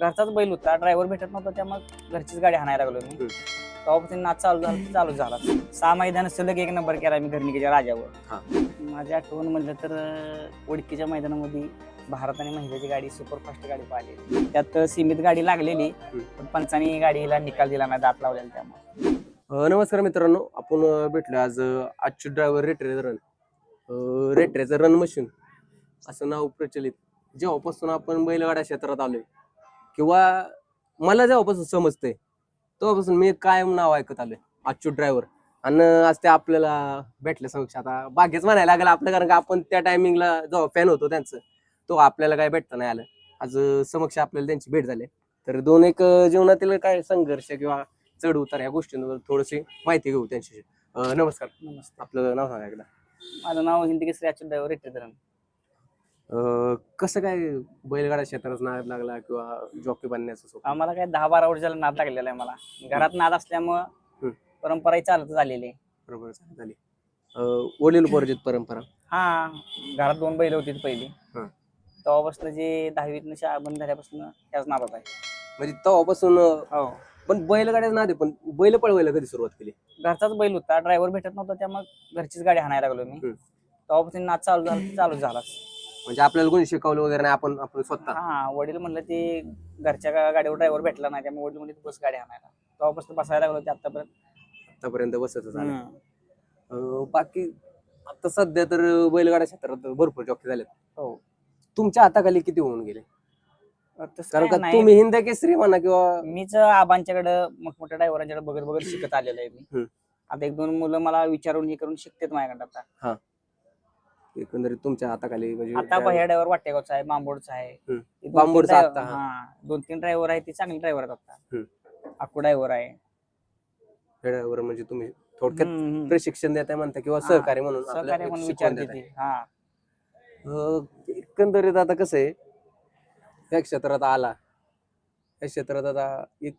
घरचाच बैल होता ड्रायव्हर भेटत नव्हता त्यामुळे घरचीच गाडी हाणायला लागलो मी. तेव्हापासून नाच चालू झाला चालू झाला. सहा मैदान सलग एक नंबर केला मी घरनिकेच्या राजावर. हा. माझी आठवण म्हटलं तर ओळखीच्या मैदानामध्ये भारत आणि महिलाची गाडी सुपरफास्ट गाडी पाहिली. त्यात सीमित गाडी लागलेली. पण पंचांनी गाडीला निकाल दिला नाही दात लावलेला त्यामुळे. नमस्कार मित्रांनो आपण भेटलो आज आजची ड्रायव्हर रेटरेचं रन रेटरेचं रन मशीन असं नाव प्रचलित. जेव्हापासून आपण बैलगाडा क्षेत्रात आलोय किंवा मला जेव्हापासून समजतंय तेव्हापासून मी कायम नाव ऐकत आलोय आजची ड्रायव्हर आणि आज ते आपल्याला भेटल्या समक्ष आता भाग्यच म्हणायला लागलं आपलं कारण का आपण त्या टायमिंगला जेव्हा फॅन होतो त्यांचं तो आपल्याला काय भेटता नाही आलं. आज समक्ष आपल्याला त्यांची भेट झाली. तर दोन एक जीवनातील काय संघर्ष किंवा चढ उतार या गोष्टींवर थोडीशी माहिती घेऊ त्यांच्याशी. नमस्कार. नमस्ते. आपलं नाव सांगा एकदा. माझं नाव हिंदी केसरी आजच्या ड्रायव्हर रेटेधरण अं, कसं काय बैलगाडा क्षेत्रात नाद लागला किंवा जॉकी बनण्याचं स्वप्न? आम्हाला काय दहा बारा वर्षाला नाद लागलेला आहे मला घरात नाद असल्यामुळं हम्म. परंपराही चालत झालेली आहे. बरोबर अं, वडील उपवर्जित परंपरा हा घरात दोन बैल होती पहिली हा. तेव्हापासून जे दहावीतनं शाळा बंद झाल्यापासून ह्याच नादात आहे म्हणजे तेव्हापासून अं, हो पण बैलगाड्याच नाद आहे पण बैल पळवायला कधी सुरुवात केली घरचाच बैल होता ड्रायव्हर भेटत नव्हता त्यामुळे घरचीच गाडी हाणायला लागलो मी. तेव्हापासून नाद चालू झाला चालू झाला म्हणजे आपल्याला कोणी शिकवलं वगैरे नाही आपण आपण स्वतः. हा वडील म्हणलं ते घरच्या गा- गाडीवर ड्रायव्हर भेटला नाही त्यामुळे वडील म्हणजे बस गाडी हाणायला तेव्हापासून बसायला लागलो ते आतापर्यंत. आतापर्यंत बसतच आलं हम्म. अं, बाकी आता सध्या तर बैलगाडा क्षेत्रात भरपूर जॉकी झालेत. हो. तुमच्या हाताखाली किती होऊन गेले? तसं कारण काय का नाही. तुम्ही हिंद केसरी म्हणा किंवा मीच आबांच्याकडे मोठमोठ्या ड्रायव्हरांच्याकडे बघत बघत शिकत आलेलो आहे हम्म. मी आता एक दोन मुलं मला विचारून हे करून शिकतात माझ्याकडे आता. एकंदरीत तुमच्या हाताखाली म्हणजे आता भैया ड्रायव्हर वाटेगावचा आहे बांबोडचा आहे हम्म. हे बांबोडचा driver- आत्ता, हा. हा दोन तीन ड्रायव्हर आहेत ते चांगले ड्रायव्हर आहेत आता. अक्कू ड्रायव्हर आहे खेळावर म्हणजे तुम्ही थोडक्यात हम्म, हम्म. प्रशिक्षण देताय म्हणता किंवा हा, सहकार्य म्हणून सहकार्य म्हणून शिकवण विचारते देताय. ती हा अं, एकंदरीत आता कसं आहे या क्षेत्रात आला या क्षेत्रात आता एक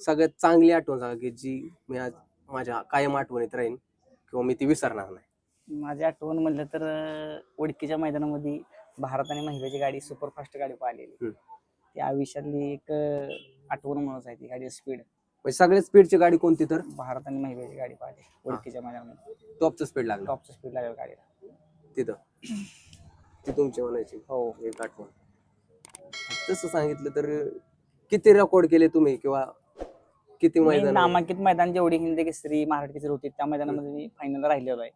सगळ्यात चांगली आठवण सांगा की जी मी आज माझ्या कायम आठवणीत राहीन किंवा मी ती विसरणार नाही माझी आठवण म्हणलं तर अं, ओळखीच्या मैदानामध्ये भारत आणि महिलाची गाडी सुपरफास्ट गाडी पाहिलेली. ती आयुष्यातली एक अं, आठवण म्हणून आहे ती गाडी स्पीड म्हणजे सगळ्यात स्पीडची गाडी कोणती तर? भारत आणि महिलाची गाडी पाहिली ओळखीच्या मैदानामध्ये. टॉपचं स्पीड लागलं. टॉपचं स्पीड लागेल गाडीला. तिथं? ती तुमची म्हणायची. हो. एक आठवण. तसं सांगितलं तर किती रेकॉर्ड केले तुम्ही किंवा किती मी मैदान? नामांकित मैदान जेवढी हिंदी केसरी केसरी होती त्या मैदानामध्ये मी फायनल राहिलेलो आहे.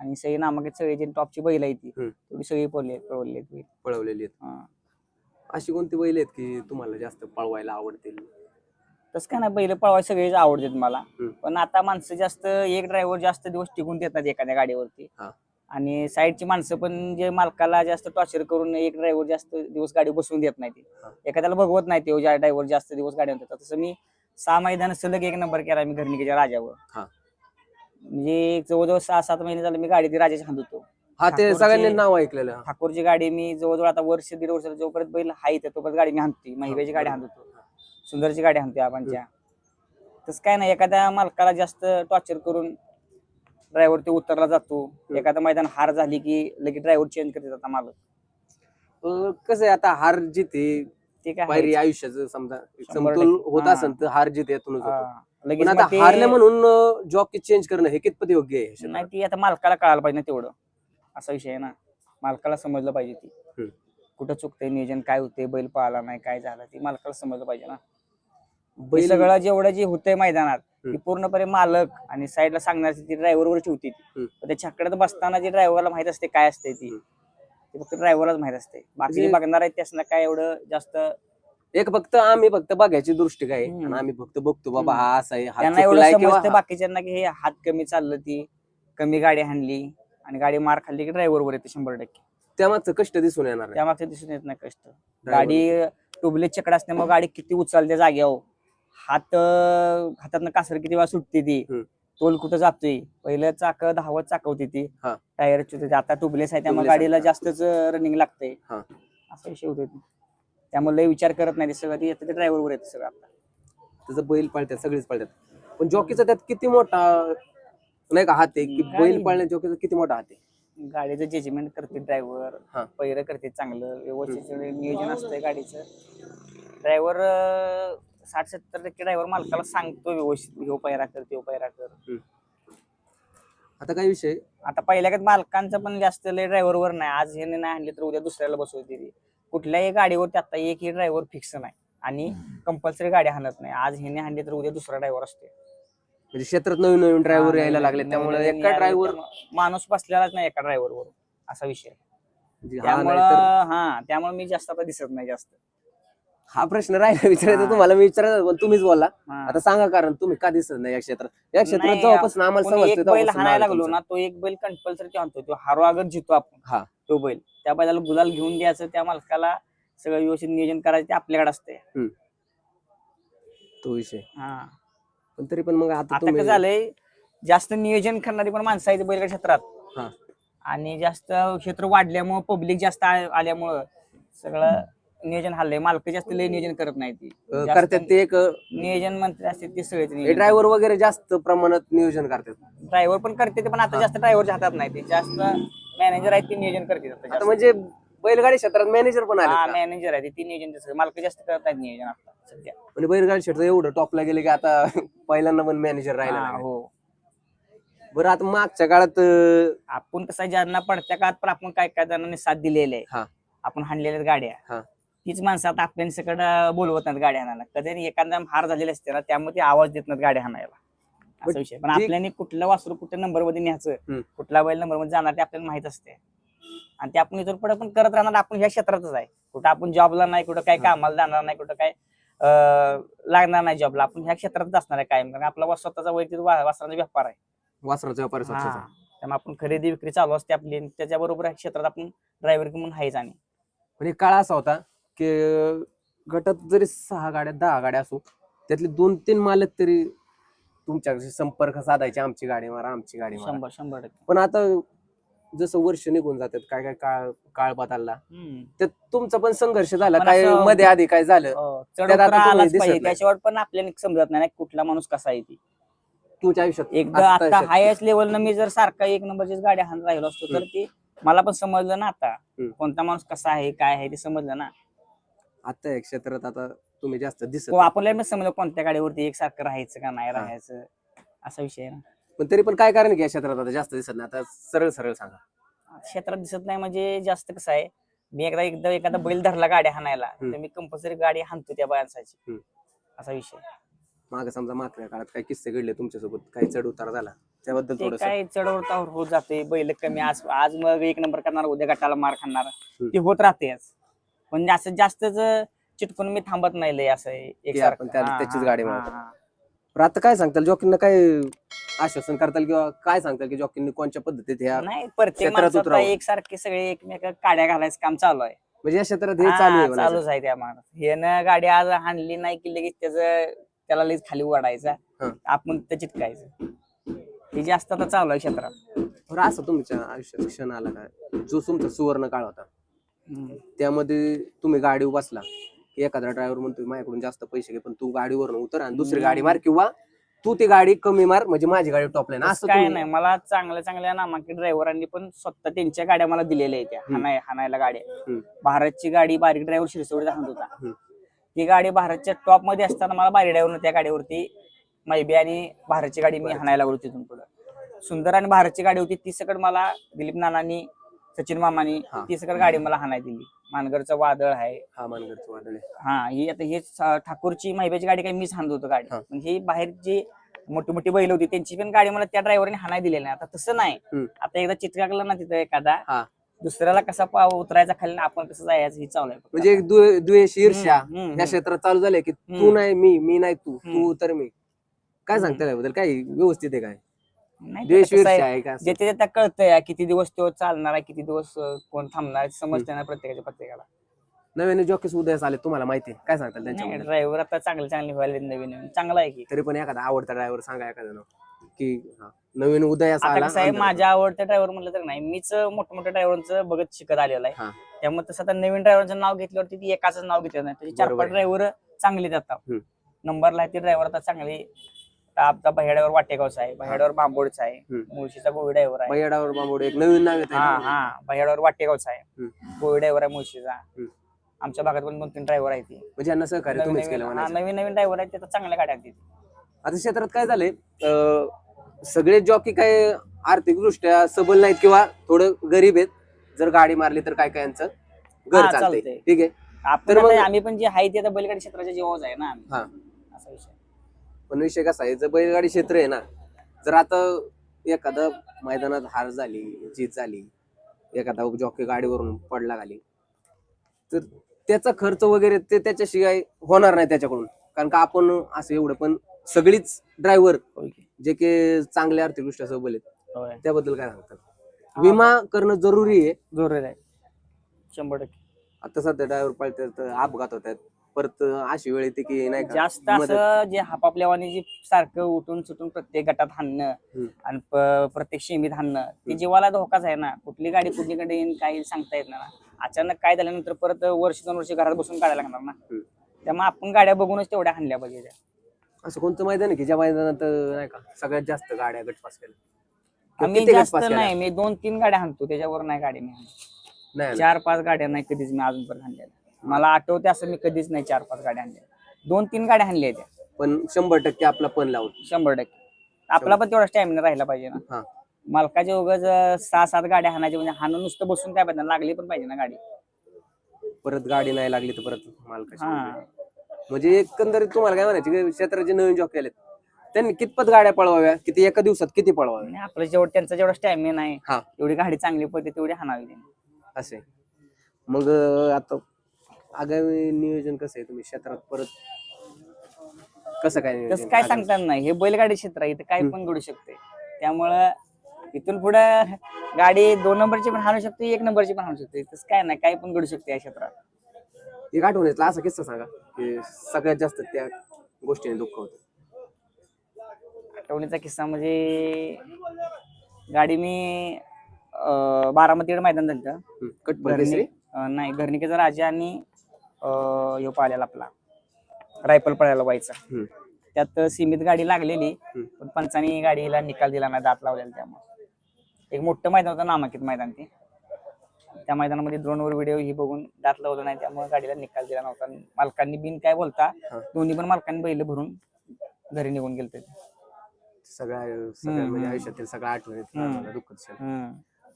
आणि सगळी नामांकित सगळी जी टॉपची बैल आहे ती हम्म. तेवढी सगळी पळले पळवली बैल पळवलेली आहेत हा. अशी कोणती बैल आहेत की तुम्हाला जास्त पळवायला आवडतील तसं काय नाही बैल पळवाय सगळेच आवडतात मला हम्म. पण आता माणसं जास्त एक ड्रायव्हर जास्त दिवस टिकून देत नाहीत एखाद्या गाडीवरती हा. आणि साईडची माणसं पण जे मालकाला जास्त टॉर्चर करून एक ड्रायव्हर जास्त दिवस गाडी बसवून देत नाही हा. एखाद्याला बघवत नाही ते ज्या ड्रायव्हर जास्त दिवस गाडी आणतात तसं मी सहा मैदान सलग एक नंबर केला मी घरनिकेच्या राजावर हा. म्हणजे जवळजवळ सहा सात महिने झाले मी गाडी ती राजाची हात होतो हा ते ठाकूरची- सगळ्यांनी नाव ऐकलेलं हा. ठाकूरची गाडी मी जवळजवळ आता वर्ष दीड वर्ष जोपर्यंत बैल हाय तर तोपर्यंत गाडी मी हाणते महिलेची गाडी हाणतो सुंदरची गाडी हाणते आपणच्या तसं काय नाही एखाद्या मालकाला जास्त टॉर्चर करून ड्रायव्हर ते उतरला जातो एखादं मैदान हार झाली की लगेच ड्रायव्हर चेंज करते आता मालक अं, कसं आहे आता हार जिथे ते काय आहेच. आयुष्याचं समजा शंभर समतोल टक्के. होत हा. असेल तर हार जिथे यातूनच होतो हा. लगेच मग ते- हारले म्हणून जॉकी चेंज करणं हे कितपत योग्य आहे नाही ती आता मालकाला कळायला पाहिजे ना तेवढं. असा विषय आहे ना. मालकाला समजलं पाहिजे ती. कुठं चुकतंय नियोजन काय होते बैल पळाला नाही काय झालं ती मालकाला समजलं पाहिजे ना. बैल सगळं जेवढं जे होतंय मैदानात हम्म. ती पूर्णपणे मालक आणि साईडला सांगणारी ती ड्रायव्हर वरची होती ती. हम्म. पण त्या छकड्यात बसताना जे ड्रायव्हरला माहीत असते काय असते ती. फक्त ड्रायव्हरलाच माहीत असते बाकी म्हणजे- बघणार आहेत त्यासना काय एवढं जास्त एक फक्त आम्ही फक्त बघायची दृष्टी काय आहे. आणि आम्ही फक्त बघतो बाबा. हा असा आहे हा त्यांना एवढं चुकलाय किंवा समजतं हा- बाकीच्यांना की हे हात कमी चाललं ती कमी गाडी हाणली आणि गाडी मार खाल्ली की ड्रायव्हर वर येते शंभर टक्के त्यामागचं कष्ट दिसून येणार आहे. त्यामागचं दिसून येत नाही कष्ट. गाडी टुबलेट चकड असल्यामुळे गाडी किती उचलते जाग्यावर हात हातातनं कासर किती वेळा सुटते ती हम्म. तोल कुठं जातोय पहिलं चाक दहावत चाकवते ती हा. टायर आता टुबलेस आहे त्यामुळे Tubeless गाडीला. जास्तच रनिंग लागते हा. असा विषय होतो त्यामुळे लय विचार करत नाही ते सगळं. ते येतं ते ड्रायव्हर वर येतं सगळं आता. त्याचं बैल पाळतात सगळेच पाळतात पण जॉकीचा त्यात किती मोठा नाही का हात आहे की बैल पाळण्यात जॉकीचा किती मोठा हात आहे? गाडीचं जजमेंट करते ड्रायव्हर हा. करते चांगलं व्यवस्थित नियोजन असतंय गाडीचं. ड्रायव्हर साठ सत्तर टक्के ड्रायव्हर मालकाला सांगतो व्यवस्थित ह्यो पैरा कर त्यो पैरा कर. आता काय विषय? आता पहिल्या मालकांचं पण जास्त लय ड्रायव्हरवर नाही. आज हे नाही आणले तर उद्या दुसऱ्याला बसवते ती. कुठल्याही गाडीवरती आता एकही ड्रायव्हर फिक्स नाही आणि कंपल्सरी गाडी हाणत नाही. आज ह्याने हाणली तर उद्या दुसरा ड्रायव्हर असते म्हणजे क्षेत्रात नवीन नवीन ड्रायव्हर यायला लागले त्यामुळे एका ड्रायव्हर माणूस बसलेलाच नाही एका ड्रायव्हरवर असा विषय हा त्यामुळं हा त्यामुळे मी जास्त आता दिसत नाही जास्त. हा प्रश्न राहिला विचारायचा हा. तुम्हाला मी विचारायचा पण तुम्हीच बोलला हा. आता सांगा कारण तुम्ही का दिसत नाही या क्षेत्रात या क्षेत्रात नाही, जेव्हापासून आम्हाला कोणी समजतं एक बैल तेव्हापासून हाणायला आहे लागलो तुमचं. ना तो एक बैल कंपल्सरी आणतो तो हारो अगर जितो आपण हा. तो बैल त्या बैलाला गुलाल घेऊन द्यायचं त्या मालकाला सगळं व्यवस्थित नियोजन करायचं ते आपल्याकडे असते तो विषय हा पण तरी पण मग आता आता तुम्ही कसं झालंय जास्त नियोजन करणारी पण माणसं आहेत बैलगाड क्षेत्रात हा. आणि जास्त क्षेत्र वाढल्यामुळं पब्लिक जास्त आ- आल्यामुळं सगळं नियोजन हल्लंय मालक जास्त लय नियोजन करत नाही ती अं, जास्त करतात ते एक नियोजन मंत्री असते ते सगळेच ड्रायव्हर वगैरे जास्त प्रमाणात नियोजन करतात ड्रायव्हर पण करते ते पण आता. जास्त ड्रायव्हरच्या हातात नाही ते जास्त मॅनेजर आहेत ते नियोजन करते आता आता जास्त. म्हणजे बैलगाडी क्षेत्रात मॅनेजर पण हा आले का? मॅनेजर आहे ते नियोजन तसं मालक जास्त करत नाहीत नियोजन आता सध्या म्हणजे बैलगाडी क्षेत्र एवढं टॉपला गेले की आता पहिल्यांदा पण मॅनेजर राहिला हा. हो बरं आता मागच्या काळात अं, आपण कसं आहे, ज्यांना पडत्या काळात पण आपण काय काय जणांनी साथ दिलेले हा. आहे आपण हाणलेल्या गाड्या हा. तीच माणसं आता आपल्या सगळं बोलवत नाहीत गाड्या हाणायला कधी एखादा हार झालेले असते ना त्यामुळे ते आवाज देत नाहीत गाड्या हाणायला But असा विषय. पण आपल्याने कुठलं वासरू कुठल्या नंबरमध्ये न्यायचं. कुठला बैल नंबरमध्ये जाणार ते आपल्याला माहीत असते. आणि ते आपण इथून पुढे पण करत राहणार आपण ह्या क्षेत्रातच आहे. कुठं आपण जॉबला नाही कुठं काय हा. कामाला जाणार नाही कुठं काय लागणार नाही जॉबला. आपण ह्या क्षेत्रातच असणार आहे कायम. कारण आपला स्वतःचा वैयक्तिक वा- वस्त्रांचा व्यापार आहे. वासराचा व्यापार त्यामुळे आपण खरेदी विक्री चालू असते आपली त्याच्याबरोबर या क्षेत्रात आपण ड्रायव्हर म्हणून आहेच आणि. काळ असा होता की गटात जरी सहा गाड्या दहा गाड्या असो त्यातले दोन तीन मालक तरी तुमच्याशी संपर्क साधायचे आमची गाडी मारा आमची गाडी मारा शंभर शंभर टक्के पण आता जसं वर्ष निघून जातात काय काय काळ काळ बदलला हम्म. त्यात तुमचा पण संघर्ष झाला पण काय असं- मध्ये आधी काय झालं हो, चढ त्यात आता उतार तुम्ही आलाच दिसत पाहिजे नाही. त्याच्यावर पण आपल्याला समजत नाही ना कुठला माणूस कसा आहे ती तुमच्या आयुष्यात एकदा आत्ता आता आयुष्यात? हायस्ट लेवलनं मी जर सारखा एक नंबरचीच गाडी हाणत राहिलो असतो तर ती मला पण समजलं ना आता हम्म. कोणता माणूस कसा आहे काय आहे ते समजलं ना आता या क्षेत्रात आता तुम्ही जास्त दिसत नाही. आपल्याला पण समजलं कोणत्या गाडीवरती एकसारखं राहायचं का नाही हा. राहायचं. असा विषय आहे ना. पण तरी पण काय कारण की या क्षेत्रात आता जास्त दिसत नाही? आता सरळ सरळ सांगा. क्षेत्रात दिसत नाही म्हणजे जास्त कसं आहे मी एकदा एकदा एखादा बैल धरला गाडी हाणायला हम्म. तर मी कंपल्सरी गाडी हाणतो त्या हम्म. असा विषय माग समजा मागच्या काळात काय किस्से घडले तुमच्यासोबत काही चढ उतार झाला त्याबद्दल ते थोडस. काय चढवतावर होत जाते बैल कमी आज आज मग एक नंबर करणार उद्या गटाला मार खाणार. ते होत राहते पण असं जास्तच चिटकून मी थांबत नाही लय असं एक आपण त्या- त्याचीच गाडी मारतो. आता काय सांगताल जॉकींना काय आश्वासन करताल किंवा काय सांगताल की जॉकींनी कोणत्या पद्धतीत ह्या नाही प्रत्येक क्षेत्रात माणसात उतरावं. एकसारखे सगळे एकमेक काड्या घालायचं काम चालू आहे म्हणजे या क्षेत्रात हे हा, चालू आहे म्हणायचं. चालूच आहे त्या माणूस हे ना गाडी आज हाणली नाही की लगेच त्याच त्याला लगेच खाली वाढायचा हा. आपण ते चिटकायचं हे जास्त आता चालू आहे क्षेत्रात बरं असं तुमच्या आयुष्यात क्षण आला काय जो तुमचा सुवर्ण काळ होता. त्यामध्ये तुम्ही गाडीवर बसला की एखादा ड्रायव्हर म्हणतो माझ्याकडून जास्त पैसे घे पण तू गाडीवर उतर आणि दुसरी गाडी मार किंवा तू ती गाडी कमी मार म्हणजे माझी गाडी टॉपला तसं असं काय तुम्ही- नाही. मला चांगल्या चांगल्या नामांकित ड्रायव्हरांनी पण स्वतः त्यांच्या गाड्या मला दिलेल्या आहेत त्या. हाणाय हाणायला गाड्या. हम्म. भारतची गाडी बारीक ड्रायव्हर शिरसोडीचा हाणत होता. ती गाडी भारतच्या टॉपमध्ये असताना मला बारी ड्रायव्हर त्या गाडीवरती. मैबी आणि भारतची गाडी मी हाणायला लागलो तिथून पुढे. सुंदर आणि भारतची गाडी होती ती सकड मला दिलीप नानांनी सचिन मामानी हा. ती सकड गाडी मला हाणाय दिली मानगरचं वादळ आहे हा मानगडचं वादळ आहे. हा ही आता हे स- ठाकूरची महिब्याची गाडी काही मीच हाणत होतो गाडी हा. पण ही बाहेर जी मोठी मोठी बैल होती त्यांची पण गाडी मला त्या ड्रायव्हरने हाणाय दिलेली नाही आता तसं नाही. आता एकदा चित्रकला ना तिथं एखादा. दुसऱ्याला कसा पाव उतरायचा खाली आणि आपण कसं जायचं हे चालू आहे म्हणजे एक द्वे- द्वेष ईर्ष्या हम्म, हम्म, या हम्म. क्षेत्रात चालू झाले की तू हम्म. नाही मी मी नाही तू तू. तर मी काय. सांगता याबद्दल काय व्यवस्थित आहे काय नाही ते द्वेष कसं आहे, ईर्ष्या आहे का असं? जे ते त्या कळतंय किती दिवस तो चालणार आहे किती दिवस अं, कोण थांबणार आहे, समजतंय ना प्रत्येकाच्या प्रत्येकाला. नव्याने जॉकीस उदयास आले तुम्हाला माहिती आहे. काय सांगताल त्यांच्याबद्दल ड्रायव्हर आता चांगले चांगले व्हायला नवीन नवीन. चांगला आहे की. तरी पण एखादा आवडता ड्रायव्हर सांगा एखादा नाव. की हा, नवीन उदयास आता आला कसं आहे अंधारात. माझ्या आवडत्या ड्रायव्हर म्हणलं तर नाही. मीच मोठमोठ्या ड्रायव्हरचं बघत शिकत आलेलं आहे. त्यामुळे तसं आता नवीन ड्रायव्हरचं नाव घेतल्यावरती ती एकाच नाव घेतलं नाही. त्याचे चार बरोबर पाच आहे. ड्रायव्हर चांगले जातात हम्म. नंबरला ते ड्रायव्हर आता चांगले. आपला बहेड्यावर वाटेगावचा आहे बहेड्यावर बांबोडचा आहे हम्म. मुळशीचा गोळी ड्रायव्हर आहे. बैयाडावर बांबोड एक नवीन नाव येत हा हा बहेड्यावर वाटेगावचा आहे. गोळी ड्रायव्हर आहे मुळशीचा. आमच्या भागात पण दोन तीन ड्रायव्हर आहेत ते. म्हणजे यांना सहकार्य नवीन तुम्हीच नवीन केलं हा, म्हणायचं नवीन नवीन ड्रायव्हर आहेत ते तर चांगल्या गाड्या आहेत तिथे. आता क्षेत्रात काय झालंय? अं, सगळे जॉकी काय आर्थिक दृष्ट्या सबल नाहीत किंवा थोडं गरीब आहेत. जर गाडी मारली तर काय काय यांचं? घर हा, चालतंय. चालतंय. ठीक आहे. आपण तर मग- आता आम्ही पण जे आहे ते आता बैलगाडी क्षेत्राच्या जीवावर आहे ना आम्ही. हा. असा विषय पण विषय कसा आहे जर बैलगाडी क्षेत्र आहे ना जर आता एखादा मैदानात हार झाली जीत झाली एखादा जॉकी गाडीवरून पडला खाली तर त्याचा खर्च वगैरे ते त्याच्याशिवाय होणार नाही त्याच्याकडून. कारण का आपण असं एवढं पण सगळीच ड्रायव्हर? जे की चांगले आर्थिकदृष्ट्या सबल आहेत. त्याबद्दल काय सांगतात? विमा करणं जरुरी आहे. जोरदार आहे शंभर टक्के. आता सध्या ड्रायव्हर पळतात अपघात होतात. परत अशी वेळ येते की नाही का जास्त मदत- असं जे हापापल्यावानी जे सारखं उठून सुटून प्रत्येक गटात हाणणं हम्म. आणि प- प्रत्येक शेमीत हाणणं ते जीवाला धोकाच आहे ना कुठली गाडी कुठलीकडे येईन काही सांगता येत नाही ना अचानक काय झाल्यानंतर परत वर्ष दोन वर्ष घरात बसून काढायला लागणार ना हम्म. त्यामुळे आपण गाड्या बघूनच तेवढ्या हाणल्या पाहिजे त्या. असं कोणतं मैदान आहे की ज्या मैदानात अं, नाही का सगळ्यात जास्त गाड्या गटपास केल्या आम्ही किती जास्त केल्या? नाही मी दोन तीन गाड्या हाणतो त्याच्यावर नाही गाडी मी हाणत. नाही ना? चार पाच गाड्या नाही कधीच मी अजूनपर्यंत हाणलेल्या मला आठवते असं मी कधीच नाही चार पाच गाड्या हाणल्या दोन तीन गाड्या आहेत त्या. पण शंभर टक्के आपला पण लावून. शंभर टक्के. आपला पण तेवढा स्टॅमिना राहिला पाहिजे ना. हा. मालकाच्या उगाच सहा सात गाड्या हाणायच्या म्हणजे हाणं नुसतं बसून काय पाहिजे लागली पण पाहिजे ना गाडी. परत गाडी नाही लागली तर परत मालकाची. हा. म्हणजे एकंदरीत तुम्हाला काय म्हणायचे की क्षेत्राचे नवीन जॉब केलेत त्यांनी कितपत गाड्या पळवाव्या? किती एका दिवसात किती पळवाव्या आणि आपलं जेवढं त्यांचा जेवढा स्टॅमिना आहे हा. एवढी गाडी चांगली पडते तेवढी हाणावी त्यांनी. असे मग अं, आता आगामी नियोजन कसं आहे तुम्ही क्षेत्रात परत? कसं काय तसं नियोजन काय? सांगतात नाही. हे बैलगाडी क्षेत्र आहे इथं काय पण घडू शकते. त्यामुळं इथून पुढं गाडी दोन नंबरची पण हाणू शकते एक नंबरची पण हाणू शकते. तसं काय नाही काय पण घडू शकते या क्षेत्रात. एक आठवणीतला असा किस्सा सांगा की सगळ्यात जास्त त्या गोष्टीने दुःख होतं. आठवणीचा किस्सा म्हणजे गाडी मी अं, बारामतीकडे मैदान झालं हम्म, केसरी नाही घरणिकेचा राजा आणि ह्यो पाळलेला आपला. रायफल पळायला व्हायचा. त्यात सीमित गाडी लागलेली. पण पंचांनी गाडीला निकाल दिला नाही दात लावलेला त्यामुळे. एक मोठं मैदान होतं नामांकित मैदान ते. त्या मैदानामध्ये ड्रोनवर व्हिडिओ ही बघून दात लावलं नाही त्यामुळे गाडीला निकाल दिला नव्हता. मालकांनी बिन काय बोलता. दोन्ही पण मालकांनी बैल भरून घरी निघून गेलते सगळ्या म्हणजे. आयुष्यातील सगळ्या आठवणीत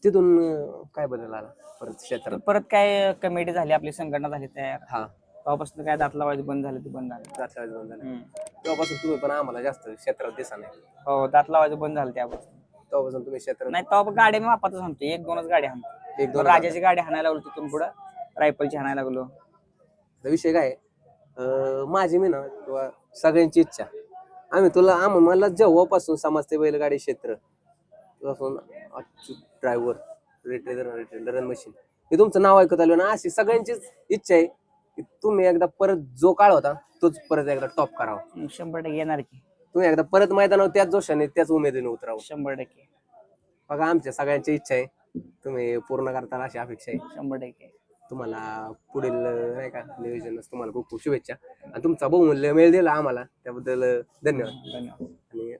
तिथून अं, काय बदल आला परत क्षेत्रात? परत काय कमिटी झाली आपली संघटना झाली तयार. हा. तेव्हापासून काय दात लावायचं बंद झालं ते बंद झालं. वेळेस बंद झालं. हम्म. तेव्हापासून तुम्ही पण आम्हाला जास्त क्षेत्रात दिसा नाही. हो दात लावायचं बंद झालं त्यापासून. तेव्हापासून तुम्ही क्षेत्रात नाही तेव्हा गाड्या मी वापरतच आणतो एक दोनच गाड्या आणतो एक दोन राजाची गाडी हाणायला लागलो तिथून पुढं. रायफलची हाणायला लागलो. आता विषय काय आहे? अं, माझी मी ना किंवा सगळ्यांची इच्छा. आम्ही तुला आम मला जेव्हापासून समजते बैलगाडी क्षेत्र तेव्हापासून Achyut driver retailer run machine हे तुमचं नाव ऐकत आलं ना अशी सगळ्यांचीच इच्छा आहे की तुम्ही एकदा परत जो काळ होता तोच परत एकदा टॉप करावा. शंभर टक्के येणार की. तुम्ही एकदा परत मैदानावर त्याच जोशाने त्याच उमेदीने उतरावं. शंभर टक्के. बघा आमच्या सगळ्यांची इच्छा आहे. तुम्ही पूर्ण करताल अशी अपेक्षा आहे. शंभर टक्के. तुम्हाला पुढील नाही का नियोजनास तुम्हाला खूप खूप शुभेच्छा. आणि तुमचा बहुमूल्य मेळ दिला आम्हाला त्याबद्दल धन्यवाद. धन्यवाद.